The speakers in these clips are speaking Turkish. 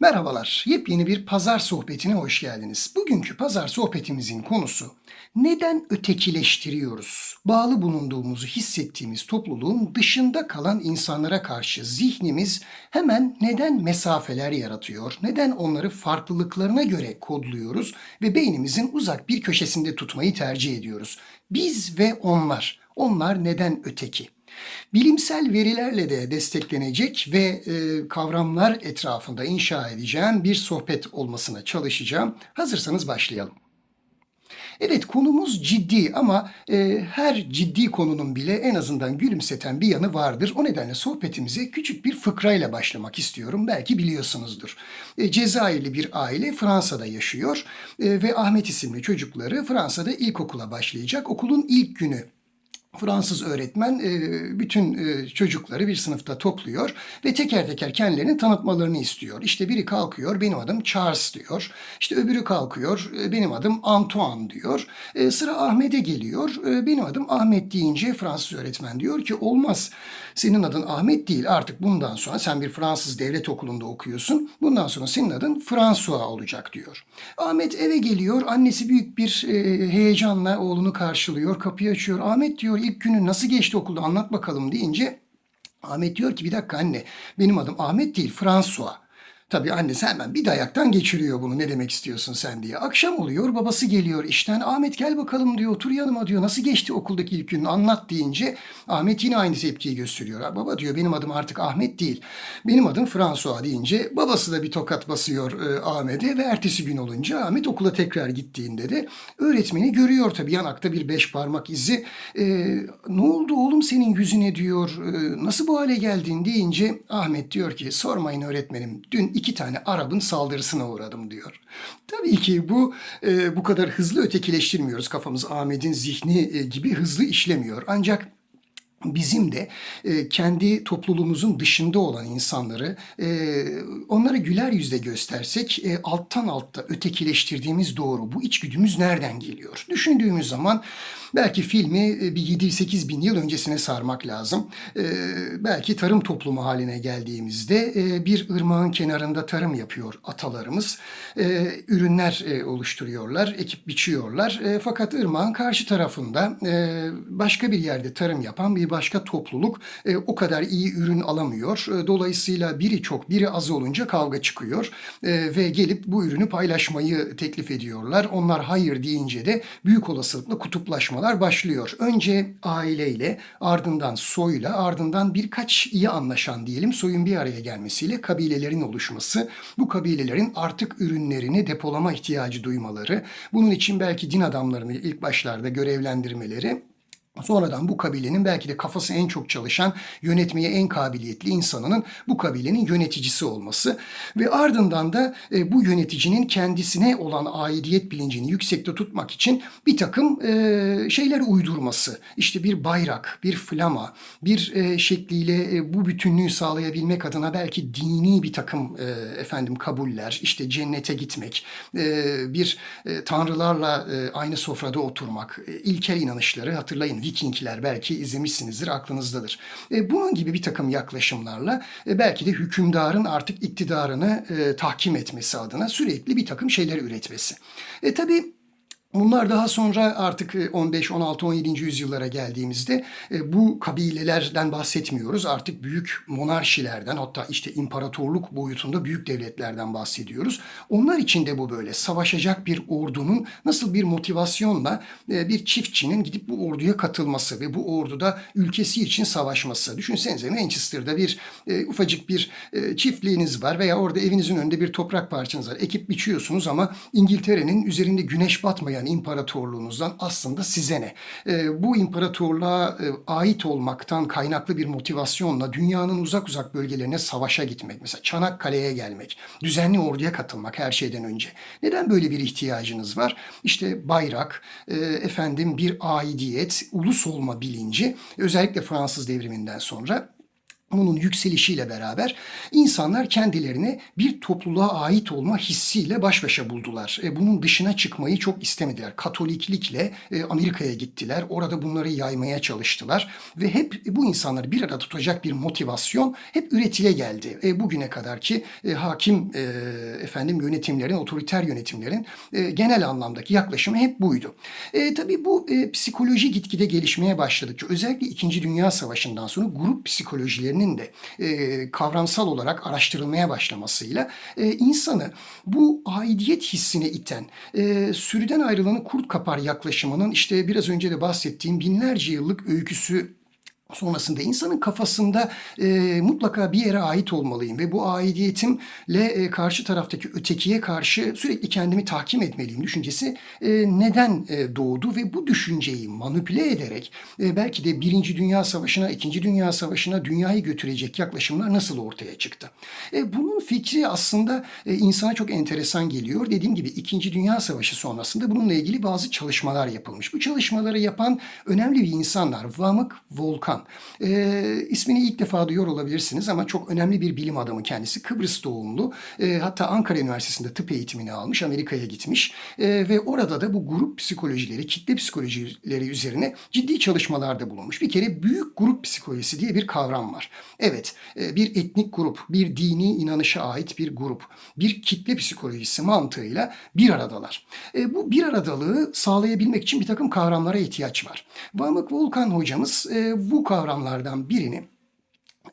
Merhabalar, yepyeni bir pazar sohbetine hoş geldiniz. Bugünkü pazar sohbetimizin konusu neden ötekileştiriyoruz? Bağlı bulunduğumuzu hissettiğimiz topluluğun dışında kalan insanlara karşı zihnimiz hemen neden mesafeler yaratıyor? Neden onları farklılıklarına göre kodluyoruz ve beynimizin uzak bir köşesinde tutmayı tercih ediyoruz? Biz ve onlar. Onlar neden öteki? Bilimsel verilerle de desteklenecek ve e, kavramlar etrafında inşa edeceğim bir sohbet olmasına çalışacağım. Hazırsanız başlayalım. Evet konumuz ciddi ama e, her ciddi konunun bile en azından gülümseten bir yanı vardır. O nedenle sohbetimize küçük bir fıkrayla başlamak istiyorum. Belki biliyorsunuzdur. E, Cezayirli bir aile Fransa'da yaşıyor e, ve Ahmet isimli çocukları Fransa'da ilkokula başlayacak. Okulun ilk günü Fransız öğretmen e, bütün e, çocukları bir sınıfta topluyor ve teker teker kendilerini tanıtmalarını istiyor. İşte biri kalkıyor, benim adım Charles diyor. İşte öbürü kalkıyor, "E, benim adım Antoine diyor. Sıra Ahmet'e geliyor, "E, benim adım Ahmet deyince Fransız öğretmen diyor ki olmaz. Senin adın Ahmet değil artık bundan sonra sen bir Fransız devlet okulunda okuyorsun. Bundan sonra senin adın François olacak diyor. Ahmet eve geliyor, annesi büyük bir heyecanla oğlunu karşılıyor, kapıyı açıyor. Ahmet diyor ilk günü nasıl geçti okulda anlat bakalım deyince Ahmet diyor ki bir dakika anne benim adım Ahmet değil François. Tabii annesi hemen bir dayaktan geçiriyor bunu ne demek istiyorsun sen diye. Akşam oluyor babası geliyor işten Ahmet gel bakalım diyor otur yanıma diyor nasıl geçti okuldaki ilk günün anlat deyince Ahmet yine aynı tepkiyi gösteriyor. "Ha, Baba diyor benim adım artık Ahmet değil benim adım François deyince babası da bir tokat basıyor e, Ahmet'e ve ertesi gün olunca Ahmet okula tekrar gittiğinde de öğretmeni görüyor tabii yanakta bir beş parmak izi. E, ne oldu oğlum senin yüzüne diyor "E, nasıl bu hale geldin deyince Ahmet diyor ki sormayın öğretmenim dün iki tane Arap'ın saldırısına uğradım diyor. Tabii ki bu e, bu kadar hızlı ötekileştirmiyoruz kafamız Ahmet'in zihni e, gibi hızlı işlemiyor ancak bizim de e, kendi topluluğumuzun dışında olan insanları e, onlara güler yüzle göstersek e, alttan altta ötekileştirdiğimiz doğru. Bu içgüdümüz nereden geliyor? Düşündüğümüz zaman belki filmi e, bir 7-8 bin yıl öncesine sarmak lazım. E, belki tarım toplumu haline geldiğimizde e, bir ırmağın kenarında tarım yapıyor atalarımız. Ürünler oluşturuyorlar, ekip biçiyorlar. Fakat ırmağın karşı tarafında başka bir yerde tarım yapan bir başka topluluk o kadar iyi ürün alamıyor. Dolayısıyla biri çok, biri az olunca kavga çıkıyor ve gelip bu ürünü paylaşmayı teklif ediyorlar. Onlar hayır deyince de büyük olasılıkla kutuplaşmalar başlıyor. Önce aileyle, ardından soyla, ardından birkaç iyi anlaşan diyelim soyun bir araya gelmesiyle kabilelerin oluşması, bu kabilelerin artık ürünlerini depolama ihtiyacı duymaları, bunun için belki din adamlarını ilk başlarda görevlendirmeleri Sonradan bu kabilenin belki de kafası en çok çalışan, yönetmeye en kabiliyetli insanının bu kabilenin yöneticisi olması ve ardından da e, bu yöneticinin kendisine olan aidiyet bilincini yüksekte tutmak için bir takım e, şeyler uydurması. İşte bir bayrak, bir flama, bir e, şekliyle e, bu bütünlüğü sağlayabilmek adına belki dini bir takım e, efendim kabuller, işte cennete gitmek, e, bir e, tanrılarla e, aynı sofrada oturmak, e, ilkel inanışları hatırlayın Vikingler belki izlemişsinizdir aklınızdadır. E, bunun gibi bir takım yaklaşımlarla e, belki de hükümdarın artık iktidarını e, tahkim etmesi adına sürekli bir takım şeyler üretmesi. E tabii Bunlar daha sonra artık e, 15, 16, 17. yüzyıllara geldiğimizde e, bu kabilelerden bahsetmiyoruz. Artık büyük monarşilerden hatta işte imparatorluk boyutunda büyük devletlerden bahsediyoruz. Onlar için de bu böyle savaşacak bir ordunun nasıl bir motivasyonla e, bir çiftçinin gidip bu orduya katılması ve bu orduda ülkesi için savaşması. Düşünsenize Manchester'da bir e, ufacık bir çiftliğiniz var veya orada evinizin önünde bir toprak parçanız var. Ekip biçiyorsunuz ama İngiltere'nin üzerinde güneş batmayan imparatorluğunuzdan aslında size ne? E, bu imparatorluğa e, ait olmaktan kaynaklı bir motivasyonla dünyanın uzak uzak bölgelerine savaşa gitmek, mesela Çanakkale'ye gelmek, düzenli orduya katılmak her şeyden önce. Neden böyle bir ihtiyacınız var? İşte bayrak, e, efendim bir aidiyet, ulus olma bilinci, özellikle Fransız devriminden sonra bunun yükselişiyle beraber insanlar kendilerine bir topluluğa ait olma hissiyle baş başa buldular. E, bunun dışına çıkmayı çok istemediler. Katoliklikle e, Amerika'ya gittiler. Orada bunları yaymaya çalıştılar ve hep bu insanları bir arada tutacak bir motivasyon hep üretile geldi. E, bugüne kadar ki hakim efendim yönetimlerin, otoriter yönetimlerin genel anlamdaki yaklaşımı hep buydu. E, tabii bu psikoloji gitgide gelişmeye başladıkça özellikle 2. Dünya Savaşı'ndan sonra grup psikolojilerinin de e, kavramsal olarak araştırılmaya başlamasıyla e, insanı bu aidiyet hissine iten, e, sürüden ayrılanı kurt kapar yaklaşımının işte biraz önce de bahsettiğim binlerce yıllık öyküsü sonrasında insanın kafasında e, mutlaka bir yere ait olmalıyım ve bu aidiyetimle e, karşı taraftaki ötekiye karşı sürekli kendimi tahkim etmeliyim düşüncesi e, neden e, doğdu ve bu düşünceyi manipüle ederek e, belki de Birinci Dünya Savaşı'na, İkinci Dünya Savaşı'na dünyayı götürecek yaklaşımlar nasıl ortaya çıktı? E, bunun fikri aslında e, insana çok enteresan geliyor. Dediğim gibi İkinci Dünya Savaşı sonrasında bununla ilgili bazı çalışmalar yapılmış. Bu çalışmaları yapan önemli bir insanlar Vamık Volkan. E, ismini ilk defa duyuyor olabilirsiniz ama çok önemli bir bilim adamı kendisi. Kıbrıs doğumlu. E, hatta Ankara Üniversitesi'nde tıp eğitimini almış. Amerika'ya gitmiş. E, ve orada da bu grup psikolojileri, kitle psikolojileri üzerine ciddi çalışmalarda bulunmuş. Bir kere büyük grup psikolojisi diye bir kavram var. Evet, e, bir etnik grup, bir dini inanışa ait bir grup, bir kitle psikolojisi mantığıyla bir aradalar. E, bu bir aradalığı sağlayabilmek için bir takım kavramlara ihtiyaç var. Vamık Volkan hocamız e, bu kavramlardan birini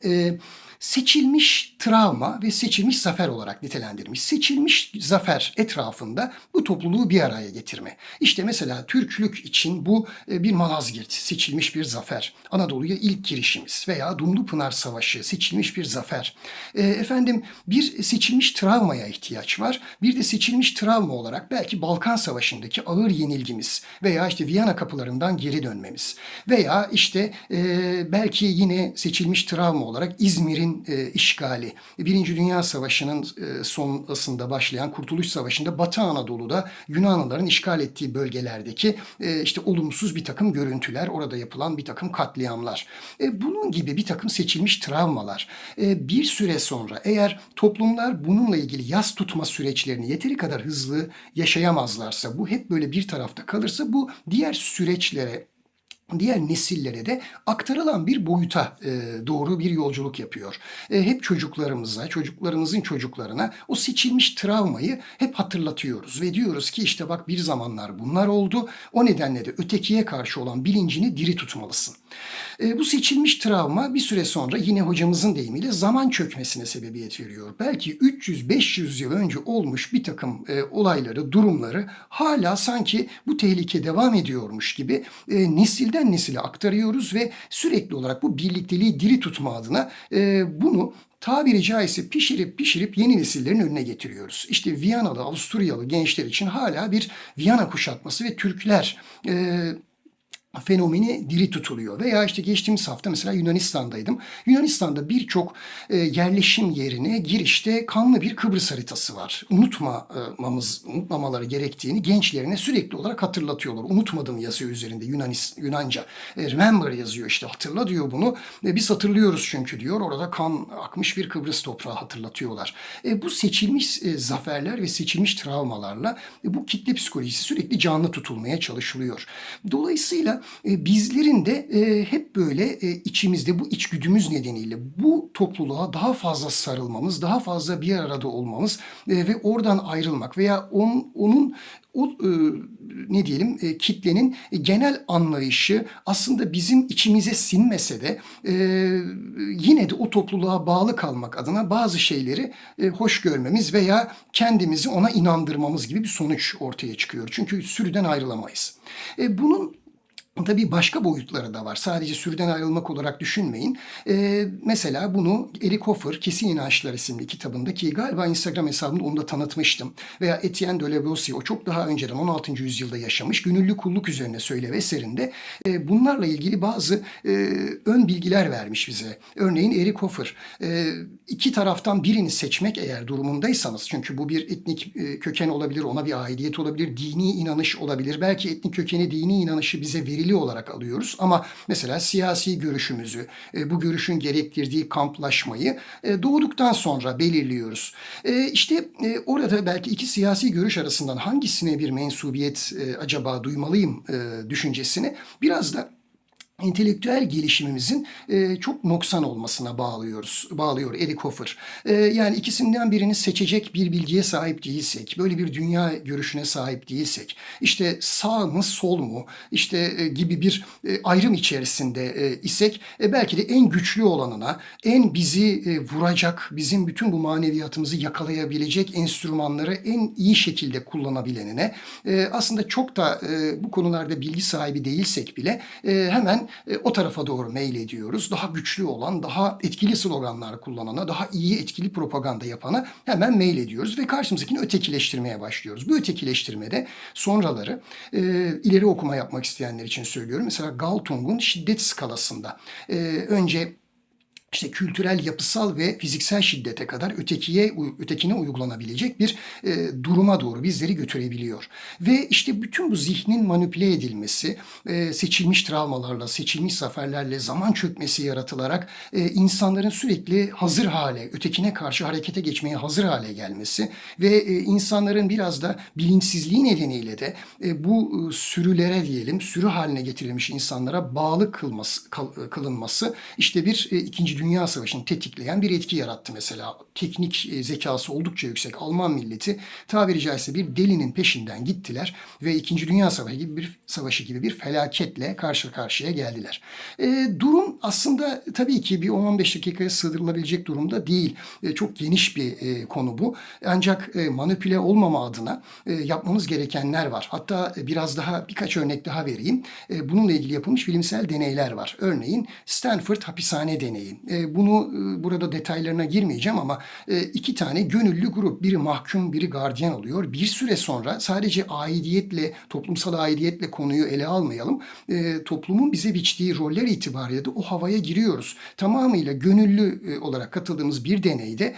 e, seçilmiş travma ve seçilmiş zafer olarak nitelendirmiş. Seçilmiş zafer etrafında bu topluluğu bir araya getirme. İşte mesela Türklük için bu e, bir Malazgirt, seçilmiş bir zafer. Anadolu'ya ilk girişimiz veya Dumlupınar Savaşı, seçilmiş bir zafer. E, efendim bir seçilmiş travmaya ihtiyaç var. Bir de seçilmiş travma olarak belki Balkan Savaşı'ndaki ağır yenilgimiz veya işte Viyana kapılarından geri dönmemiz veya işte e, belki yine seçilmiş travma olarak İzmir'in e, işgali, Birinci Dünya Savaşı'nın e, sonrasında başlayan Kurtuluş Savaşı'nda Batı Anadolu'da Yunanlıların işgal ettiği bölgelerdeki e, işte olumsuz bir takım görüntüler, orada yapılan bir takım katliamlar. E, bunun gibi bir takım seçilmiş travmalar. E, bir süre sonra eğer toplumlar bununla ilgili yas tutma süreçlerini yeteri kadar hızlı yaşayamazlarsa, bu hep böyle bir tarafta kalırsa bu diğer süreçlere diğer nesillere de aktarılan bir boyuta e, doğru bir yolculuk yapıyor. E, hep çocuklarımıza, çocuklarımızın çocuklarına o seçilmiş travmayı hep hatırlatıyoruz ve diyoruz ki işte bak bir zamanlar bunlar oldu. O nedenle de ötekiye karşı olan bilincini diri tutmalısın. E, bu seçilmiş travma bir süre sonra yine hocamızın deyimiyle zaman çökmesine sebebiyet veriyor. Belki 300-500 yıl önce olmuş bir takım e, olayları, durumları hala sanki bu tehlike devam ediyormuş gibi e, nesilden nesile aktarıyoruz ve sürekli olarak bu birlikteliği diri tutma adına e, bunu tabiri caizse pişirip pişirip yeni nesillerin önüne getiriyoruz. İşte Viyanalı, Avusturyalı gençler için hala bir Viyana kuşatması ve Türkler e, fenomeni diri tutuluyor. Veya işte geçtiğimiz hafta mesela Yunanistan'daydım. Yunanistan'da birçok e, yerleşim yerine girişte kanlı bir Kıbrıs haritası var. Unutmamamız, unutmamaları gerektiğini gençlerine sürekli olarak hatırlatıyorlar. Unutmadım yazıyor üzerinde Yunanis, Yunanca. E, remember yazıyor işte hatırla diyor bunu. E, biz hatırlıyoruz çünkü diyor. Orada kan akmış bir Kıbrıs toprağı hatırlatıyorlar. E, bu seçilmiş e, zaferler ve seçilmiş travmalarla e, bu kitle psikolojisi sürekli canlı tutulmaya çalışılıyor. Dolayısıyla e, bizlerin de e, hep böyle e, içimizde bu içgüdümüz nedeniyle bu topluluğa daha fazla sarılmamız, daha fazla bir arada olmamız e, ve oradan ayrılmak veya on, onun o e, ne diyelim e, kitlenin genel anlayışı aslında bizim içimize sinmese de e, yine de o topluluğa bağlı kalmak adına bazı şeyleri e, hoş görmemiz veya kendimizi ona inandırmamız gibi bir sonuç ortaya çıkıyor. Çünkü sürüden ayrılamayız. E, bunun Tabii başka boyutları da var. Sadece sürüden ayrılmak olarak düşünmeyin. Ee, mesela bunu Eric Hoffer, Kesin İnançlar isimli kitabında ki galiba Instagram hesabımda onu da tanıtmıştım. Veya Etienne de Lebossi, o çok daha önceden 16. yüzyılda yaşamış. Gönüllü kulluk üzerine söylev eserinde e, bunlarla ilgili bazı e, ön bilgiler vermiş bize. Örneğin Eric Hoffer, e, iki taraftan birini seçmek eğer durumundaysanız, çünkü bu bir etnik e, köken olabilir, ona bir aidiyet olabilir, dini inanış olabilir. Belki etnik kökeni, dini inanışı bize verilir dili olarak alıyoruz. Ama mesela siyasi görüşümüzü, e, bu görüşün gerektirdiği kamplaşmayı e, doğduktan sonra belirliyoruz. E, işte orada belki iki siyasi görüş arasından hangisine bir mensubiyet acaba duymalıyım düşüncesini biraz da entelektüel gelişimimizin e, çok noksan olmasına bağlıyoruz, bağlıyor Eric Hoffer. E, yani ikisinden birini seçecek bir bilgiye sahip değilsek, böyle bir dünya görüşüne sahip değilsek, işte sağ mı sol mu, işte e, gibi bir e, ayrım içerisinde e, isek, e, belki de en güçlü olanına, en bizi e, vuracak, bizim bütün bu maneviyatımızı yakalayabilecek enstrümanları en iyi şekilde kullanabilenine, e, aslında çok da e, bu konularda bilgi sahibi değilsek bile e, hemen e, o tarafa doğru meylediyoruz. Daha güçlü olan, daha etkili sloganlar kullanana, daha iyi etkili propaganda yapana hemen meylediyoruz ve karşımızdakini ötekileştirmeye başlıyoruz. Bu ötekileştirmede sonraları e, ileri okuma yapmak isteyenler için söylüyorum. Mesela Galtung'un şiddet skalasında e, önce işte kültürel, yapısal ve fiziksel şiddete kadar ötekiye, ötekine uygulanabilecek bir e, duruma doğru bizleri götürebiliyor. Ve işte bütün bu zihnin manipüle edilmesi, e, seçilmiş travmalarla, seçilmiş zaferlerle zaman çökmesi yaratılarak e, insanların sürekli hazır hale, ötekine karşı harekete geçmeye hazır hale gelmesi ve e, insanların biraz da bilinçsizliği nedeniyle de e, bu e, sürülere diyelim, sürü haline getirilmiş insanlara bağlı kılması, kal, kılınması işte bir e, ikinci Dünya Savaşı'nı tetikleyen bir etki yarattı mesela. Teknik e, zekası oldukça yüksek Alman milleti tabiri caizse bir delinin peşinden gittiler ve İkinci Dünya Savaşı gibi bir savaşı gibi bir felaketle karşı karşıya geldiler. E, durum aslında tabii ki bir 10-15 dakikaya sığdırılabilecek durumda değil. E, çok geniş bir e, konu bu. Ancak e, manipüle olmama adına e, yapmamız gerekenler var. Hatta e, biraz daha birkaç örnek daha vereyim. E, bununla ilgili yapılmış bilimsel deneyler var. Örneğin Stanford hapishane deneyi. E, bunu e, burada detaylarına girmeyeceğim ama e, iki tane gönüllü grup, biri mahkum, biri gardiyan oluyor. Bir süre sonra sadece aidiyetle, toplumsal aidiyetle konuyu ele almayalım. Toplumun bize biçtiği roller itibariyle de o havaya giriyoruz. Tamamıyla gönüllü olarak katıldığımız bir deneyde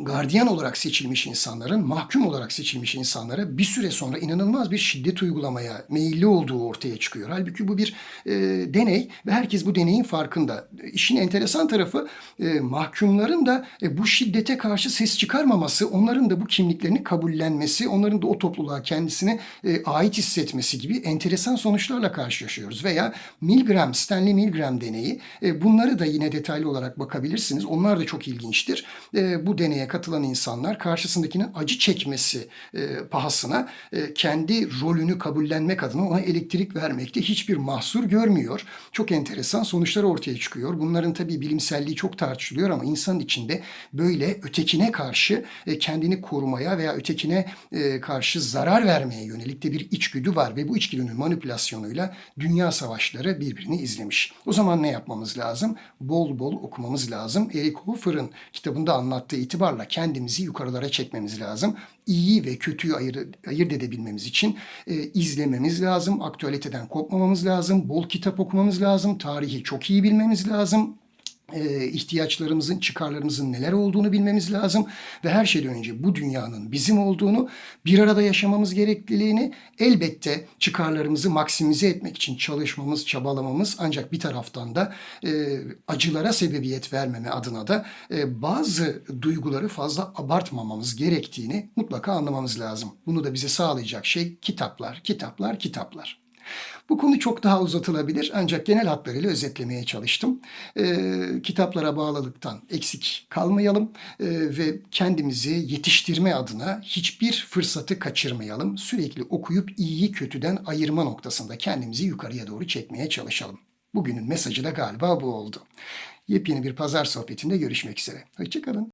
gardiyan olarak seçilmiş insanların, mahkum olarak seçilmiş insanlara bir süre sonra inanılmaz bir şiddet uygulamaya meyilli olduğu ortaya çıkıyor. Halbuki bu bir e, deney ve herkes bu deneyin farkında. İşin enteresan tarafı e, mahkumların da e, bu şiddete karşı ses çıkarmaması, onların da bu kimliklerini kabullenmesi, onların da o topluluğa kendisini e, ait hissetmesi gibi enteresan sonuçlarla karşılaşıyoruz. Veya Milgram, Stanley Milgram deneyi, e, bunları da yine detaylı olarak bakabilirsiniz. Onlar da çok ilginçtir. E, bu deneye katılan insanlar karşısındakinin acı çekmesi e, pahasına e, kendi rolünü kabullenmek adına ona elektrik vermekte hiçbir mahsur görmüyor. Çok enteresan sonuçlar ortaya çıkıyor. Bunların tabii bilimselliği çok tartışılıyor ama insan içinde böyle ötekine karşı e, kendini korumaya veya ötekine e, karşı zarar vermeye yönelik de bir içgüdü var ve bu içgüdünün manipülasyonuyla dünya savaşları birbirini izlemiş. O zaman ne yapmamız lazım? Bol bol okumamız lazım. Eric Hoffer'ın kitabında anlattığı itibarla kendimizi yukarılara çekmemiz lazım. İyiyi ve kötüyü ayırt, ayırt edebilmemiz için e, izlememiz lazım. Aktüaliteden kopmamamız lazım. Bol kitap okumamız lazım. Tarihi çok iyi bilmemiz lazım ihtiyaçlarımızın, çıkarlarımızın neler olduğunu bilmemiz lazım ve her şeyden önce bu dünyanın bizim olduğunu, bir arada yaşamamız gerekliliğini, elbette çıkarlarımızı maksimize etmek için çalışmamız, çabalamamız ancak bir taraftan da e, acılara sebebiyet vermeme adına da e, bazı duyguları fazla abartmamamız gerektiğini mutlaka anlamamız lazım. Bunu da bize sağlayacak şey kitaplar, kitaplar, kitaplar. Bu konu çok daha uzatılabilir ancak genel hatlarıyla özetlemeye çalıştım. E, kitaplara bağlılıktan eksik kalmayalım e, ve kendimizi yetiştirme adına hiçbir fırsatı kaçırmayalım. Sürekli okuyup iyiyi kötüden ayırma noktasında kendimizi yukarıya doğru çekmeye çalışalım. Bugünün mesajı da galiba bu oldu. Yepyeni bir pazar sohbetinde görüşmek üzere. Hoşçakalın.